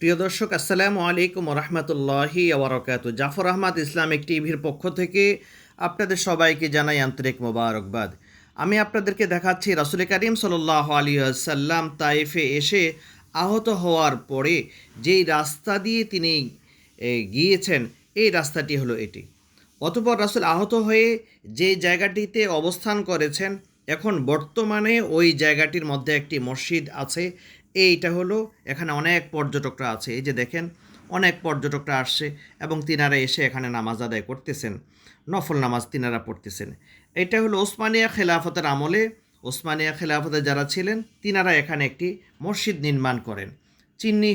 প্রিয় দর্শক, আসসালামু আলাইকুম রহমতুল্লাহি আবরকাত জাফর আহমদ ইসলামিক টিভির পক্ষ থেকে আপনাদের সবাইকে জানাই আন্তরিক মোবারকবাদ। আমি আপনাদেরকে দেখাচ্ছি রাসুল করিম সাল্লাহ আলী সাল্লাম তাইফে এসে আহত হওয়ার পরে যেই রাস্তা দিয়ে তিনি গিয়েছেন, এই রাস্তাটি হলো এটি। অতপর রাসুল আহত হয়ে যে জায়গাটিতে অবস্থান করেছেন, এখন বর্তমানে ওই জায়গাটির মধ্যে একটি মসজিদ আছে। এইটা হলো এখানে অনেক পর্যটকরা আছে। এই যে দেখেন, অনেক পর্যটকরা আসছে এবং তিনারা এসে এখানে নামাজ আদায় করতেছেন, নফল নামাজ তিনারা পড়তেছেন। এটা হলো ওসমানিয়া খেলাফতের আমলে। ওসমানিয়া খেলাফতে যারা ছিলেন, তিনারা এখানে একটি মসজিদ নির্মাণ করেন। চিহ্নি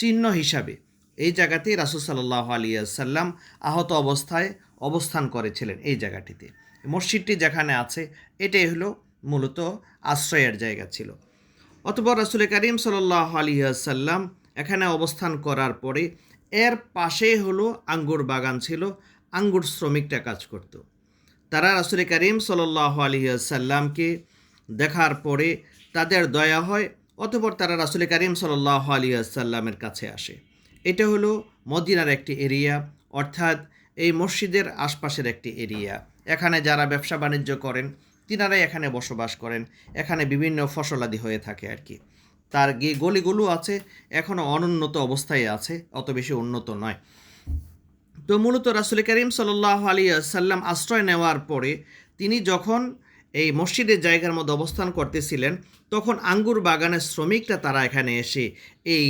চিহ্ন হিসাবে। এই জায়গাতেই রাসুল সাল্লাহ আলিয়া সাল্লাম আহত অবস্থায় অবস্থান করেছিলেন এই জায়গাটিতে। মসজিদটি যেখানে আছে, এটাই হলো মূলত আশ্রয়ের জায়গা ছিল। অতপর রাসুল করিম সাল্লাহ আলিয়াসাল্লাম এখানে অবস্থান করার পরে এর পাশে হলো আঙ্গুর বাগান ছিল, আঙ্গুর শ্রমিকটা কাজ করত। তারা রাসুল করিম সাল্লাহ আলিয়াসাল্লামকে দেখার পরে তাদের দয়া হয়, অতপর তারা রাসুল করিম সাল্লাহ আলিয়াসাল্লামের কাছে আসে। এটা হলো মদিনার একটি এরিয়া, অর্থাৎ এই মসজিদের আশপাশের একটি এরিয়া। এখানে যারা ব্যবসা বাণিজ্য করেন তিনারাই এখানে বসবাস করেন, এখানে বিভিন্ন ফসলাদি হয়ে থাকে আর কি। তার গিয়ে গলিগুলো আছে এখনও অনুন্নত অবস্থায় আছে, অত বেশি উন্নত নয়। তো মূলত রাসুল করিম সাল্লাহ আলী সাল্লাম আশ্রয় নেওয়ার পরে তিনি যখন এই মসজিদের জায়গার মধ্যে অবস্থান করতেছিলেন, তখন আঙ্গুর বাগানের শ্রমিকরা তারা এখানে এসে এই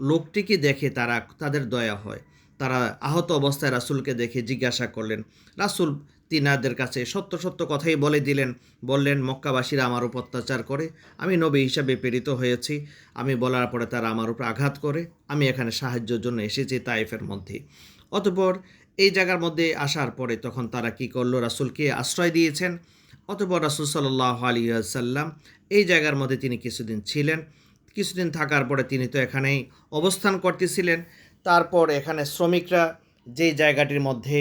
লোকটিকে দেখে তারা, তাদের দয়া হয়। তারা আহত অবস্থায় রাসুলকে দেখে জিজ্ঞাসা করলেন, রাসুল তিনাদের কাছে সত্য সত্য কথাই বলে দিলেন। বললেন, মক্কাবাসীরা আমার উপর অত্যাচার করে, আমি নবী হিসাবে প্রেরিত হয়েছি, আমি বলার পরে তারা আমার উপর আঘাত করে, আমি এখানে সাহায্যের জন্য এসেছি তাইফের মধ্যে। অতপর এই জায়গার মধ্যে আসার পরে তখন তারা কি করল? রাসুলকে আশ্রয় দিয়েছেন। অতপর রাসুল সাল্লাহ আলী সাল্লাম এই জায়গার মধ্যে তিনি কিছুদিন ছিলেন। কিছুদিন থাকার পরে তিনি তো এখানেই অবস্থান করতেছিলেন। তারপর এখানে শ্রমিকরা যেই জায়গাটির মধ্যে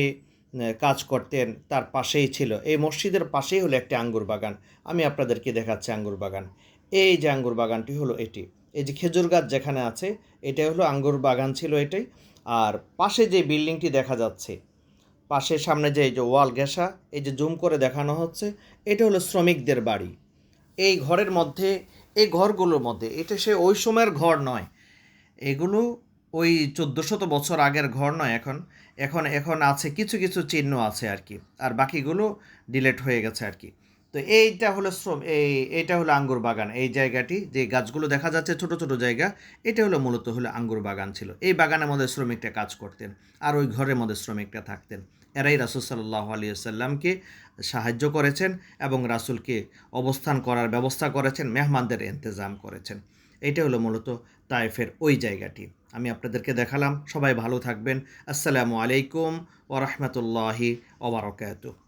কাজ করতেন, তার পাশেই ছিল। এই মসজিদের পাশেই হলো একটি আঙ্গুর বাগান। আমি আপনাদেরকে দেখাচ্ছি আঙ্গুর বাগান। এই যে আঙ্গুর বাগানটি হলো এটি। এই যে খেজুর গাছ যেখানে আছে এটা হলো আঙ্গুর বাগান ছিল এটাই। আর পাশে যে বিল্ডিংটি দেখা যাচ্ছে পাশের সামনে যে এই যে ওয়াল ঘেঁষা, এই যে জুম করে দেখানো হচ্ছে, এটা হলো শ্রমিকদের বাড়ি। এই ঘরের মধ্যে, এই ঘরগুলোর মধ্যে, এটা সে ওই সময়ের ঘর নয়। এগুলো ওই চোদ্দোশত বছর আগের ঘর নয় এখন। এখন এখন আছে, কিছু কিছু চিহ্ন আছে আর কি। আর বাকিগুলো ডিলেট হয়ে গেছে আর কি। তো এইটা হলো শ্রম, এই, এইটা হলো আঙ্গুর বাগান। এই জায়গাটি, যে গাছগুলো দেখা যাচ্ছে, ছোট ছোট জায়গা, এটা হলো মূলত হলো আঙ্গুর বাগান ছিল। এই বাগানের মধ্যে শ্রমিকটা কাজ করতেন আর ওই ঘরের মধ্যে শ্রমিকরা থাকতেন। এরাই রাসুল সাল্লাহ আলিয়াল্লামকে সাহায্য করেছেন এবং রাসুলকে অবস্থান করার ব্যবস্থা করেছেন, মেহমানদের ইন্তজাম করেছেন। এটা হলো মূলত তাইফের ওই জায়গাটি। আমি আপনাদেরকে দেখালাম। সবাই ভালো থাকবেন। আসসালামু আলাইকুম ওরহমতুল্লাহি ওবরাকাতুহ